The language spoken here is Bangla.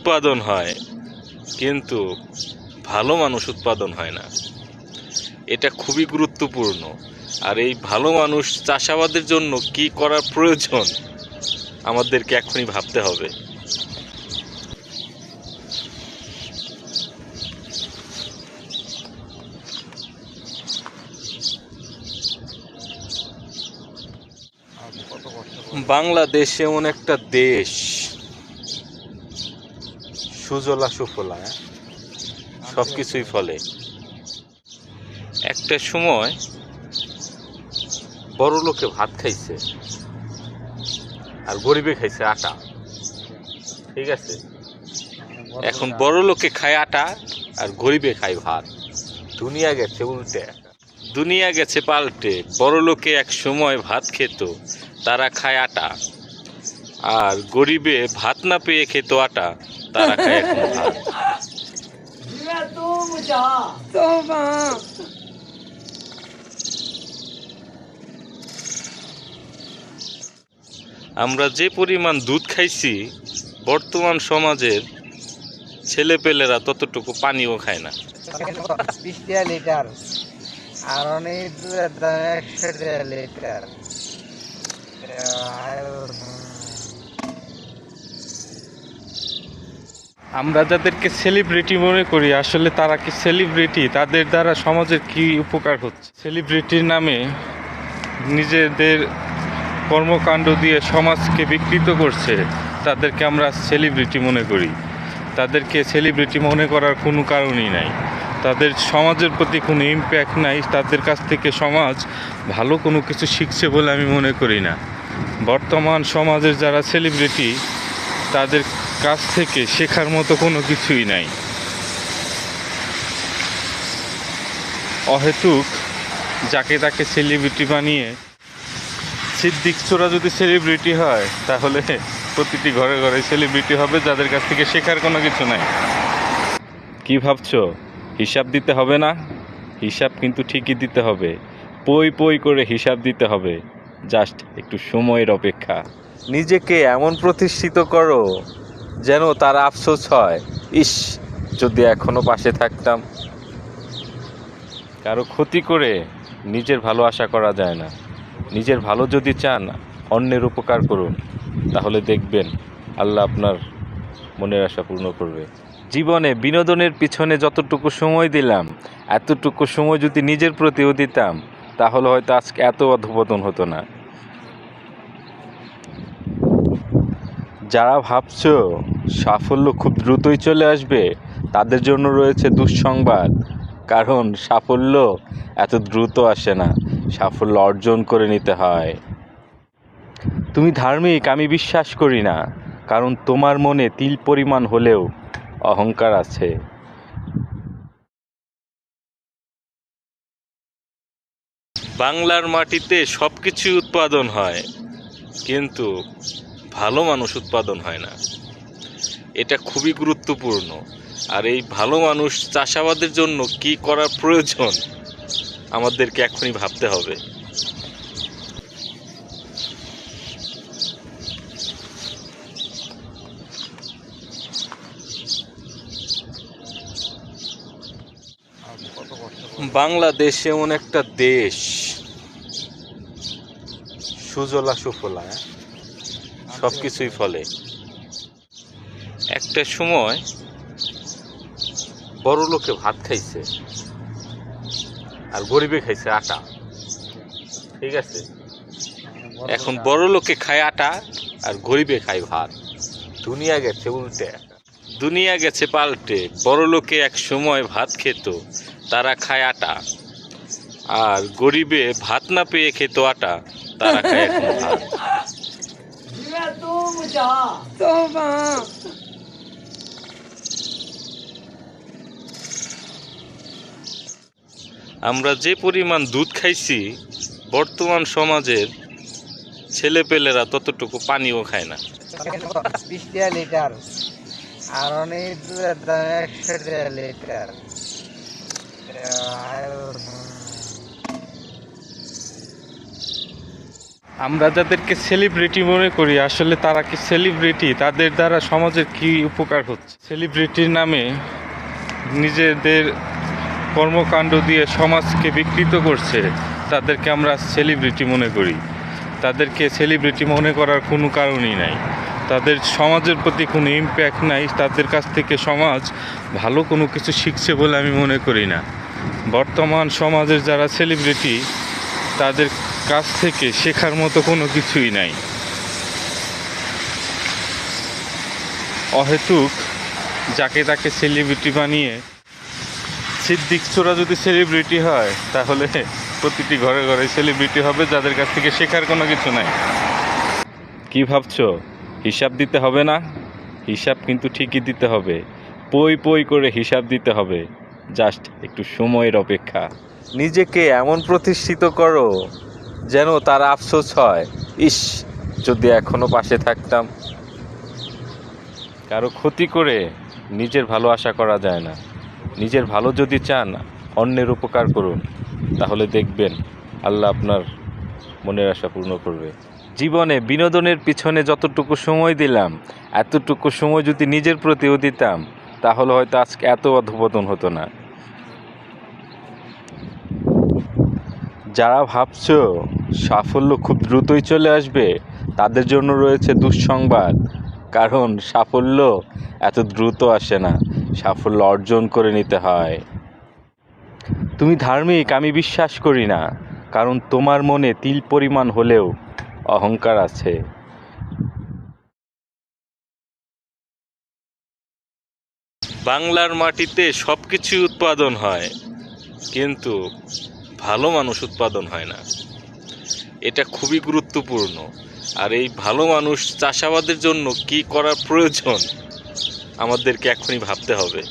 উৎপাদন হয়, কিন্তু ভালো মানুষ উৎপাদন হয় না। এটা খুবই গুরুত্বপূর্ণ। আর এই ভালো মানুষ চাষাবাদের জন্য কি করার প্রয়োজন, আমাদেরকে এখনই ভাবতে হবে। বাংলাদেশ এমন একটা দেশ সুজলা সুফলা সব কিছুই ফলে। একটা সময় বড় লোকে ভাত খাইছে আর গরিবে খাইছে আটা। ঠিক আছে? এখন বড় লোকে খায় আটা আর গরিবে খায় ভাত। দুনিয়া গেছে উল্টে। দুনিয়া গেছে পাল্টে। বড় লোকে এক সময় ভাত খেত, তারা খায় আটা। আর গরিবে ভাত না পেয়ে খেত আটা। আমরা যে পরিমাণ দুধ খাইছি, বর্তমান সমাজের ছেলেপেলেরা ততটুকু পানিও খায় না। আর অনেক লিটার। আমরা যাদেরকে সেলিব্রিটি মনে করি, আসলে তারা কি সেলিব্রিটি তাদের দ্বারা সমাজের কি উপকার হচ্ছে? সেলিব্রিটির নামে নিজেদের কর্মকাণ্ড দিয়ে সমাজকে বিকৃত করছে, তাদেরকে আমরা সেলিব্রিটি মনে করি। তাদেরকে সেলিব্রিটি মনে করার কোনো কারণই নাই। তাদের সমাজের প্রতি কোনো ইম্প্যাক্ট নাই, তাদের কাছ থেকে সমাজ ভালো কোনো কিছু শিখছে বলে আমি মনে করি না। বর্তমান সমাজের যারা সেলিব্রিটি তাদের কাছ থেকে শেখার মতো কোনো কিছুই নাই। অহেতুক যাকে তাকে সেলিব্রিটি বানিয়ে সিদ্দিক চোরা যদি সেলিব্রিটি হয়, তাহলে প্রতিটি ঘরে ঘরে সেলিব্রিটি হবে যাদের কাছ থেকে শেখার কোনো কিছু নাই। কি ভাবছ? হিসাব দিতে হবে না? হিসাব কিন্তু ঠিকই দিতে হবে। পই পই করে হিসাব দিতে হবে। জাস্ট একটু সময়ের অপেক্ষা। নিজেকে এমন প্রতিষ্ঠিত করো যেন তার আফসোস হয়। ইস, যদি এখনও পাশে থাকতাম। কারও ক্ষতি করে নিজের ভালো আশা করা যায় না। নিজের ভালো যদি চান, অন্যের উপকার করুন। তাহলে দেখবেন আল্লাহ আপনার মনের আশা পূর্ণ করবে। জীবনে বিনোদনের পিছনে যতটুকু সময় দিলাম, এতটুকু সময় যদি নিজের প্রতিও দিতাম, তাহলে হয়তো আজকে এত অধপতন হতো না। যারা ভাবছ সাফল্য খুব দ্রুতই চলে আসবে, তাদের জন্য রয়েছে দুঃসংবাদ। কারণ সাফল্য এত দ্রুত আসে না, সাফল্য অর্জন করে নিতে হয়। তুমি ধার্মিক, আমি বিশ্বাস করি না, কারণ তোমার মনে তিল পরিমাণ হলেও অহংকার আছে। বাংলার মাটিতে সব কিছু উৎপাদন হয়, কিন্তু ভালো মানুষ উৎপাদন হয় না। এটা খুবই গুরুত্বপূর্ণ। আর এই ভালো মানুষ চাষাবাদের জন্য কি করার প্রয়োজন, আমাদেরকে এখনই ভাবতে হবে। বাংলাদেশ এমন একটা দেশ। সুজলা সুফলা হ্যাঁ? সব কিছুই ফলে। একটা সময় বড় লোকে ভাত খাইছে আর গরিবে খাইছে আটা। ঠিক আছে? এখন বড় লোকে খায় আটা আর গরিবে খায় ভাত। দুনিয়া গেছে উল্টে। দুনিয়া গেছে পাল্টে। বড় লোকে এক সময় ভাত খেত, তারা খায় আটা। আর গরিবে ভাত না পেয়ে খেত আটা, তারা খায় ভাত। আমরা যে পরিমাণ দুধ খাইছি বর্তমান সমাজের ছেলেপেলেরা ততটুকু পানিও খায় না। বিশ লিটার আর অনেক লিটার। আমরা যাদেরকে সেলিব্রিটি মনে করি, আসলে তারা কি সেলিব্রিটি তাদের দ্বারা সমাজের কি উপকার হচ্ছে? সেলিব্রিটির নামে নিজেদের কর্মকাণ্ড দিয়ে সমাজকে বিকৃত করছে, তাদেরকে আমরা সেলিব্রিটি মনে করি। তাদেরকে সেলিব্রিটি মনে করার কোনো কারণই নাই। তাদের সমাজের প্রতি কোনো ইম্প্যাক্ট নাই, তাদের কাছ থেকে সমাজ ভালো কোনো কিছু শিখছে বলে আমি মনে করি না। বর্তমান সমাজের যারা সেলিব্রিটি তাদের কাছ থেকে শেখার মতো কোনো কিছুই নাই। অহেতুক যাকে তাকে সেলিব্রিটি বানিয়ে সিদ্দিক চোরা যদি সেলিব্রিটি হয়, তাহলে প্রতিটি ঘরে ঘরে সেলিব্রিটি হবে যাদের কাছ থেকে শেখার কোনো কিছু নাই। কি ভাবছ? হিসাব দিতে হবে না? হিসাব কিন্তু ঠিকই দিতে হবে। পই পই করে হিসাব দিতে হবে। জাস্ট একটু সময়ের অপেক্ষা। নিজেকে এমন প্রতিষ্ঠিত করো যেন তার আফসোস হয়। ইস, যদি এখনও পাশে থাকতাম। কারও ক্ষতি করে নিজের ভালো আশা করা যায় না। নিজের ভালো যদি চান, অন্যের উপকার করুন। তাহলে দেখবেন, আল্লাহ আপনার মনের আশা পূর্ণ করবে। জীবনে বিনোদনের পিছনে যতটুকু সময় দিলাম, এতটুকু সময় যদি নিজের প্রতিও দিতাম, তাহলে হয়তো আজকে এত অধপতন হতো না। যারা ভাবছ সাফল্য খুব দ্রুতই চলে আসবে। তাদের জন্য রয়েছে দুঃসংবাদ। কারণ সাফল্য এত দ্রুত আসে না। সাফল্য অর্জন করে নিতে হয়। তুমি ধার্মিক, আমি বিশ্বাস করি না। কারণ তোমার মনে তিল পরিমাণ হলেও অহংকার আছে। বাংলার মাটিতে সব কিছু উৎপাদন হয়। কিন্তু ভালো মানুষ উৎপাদন হয় না। এটা খুবই গুরুত্বপূর্ণ। আর এই ভালো মানুষ চাষাবাদের জন্য কি করার প্রয়োজন, আমাদেরকে এখনই ভাবতে হবে।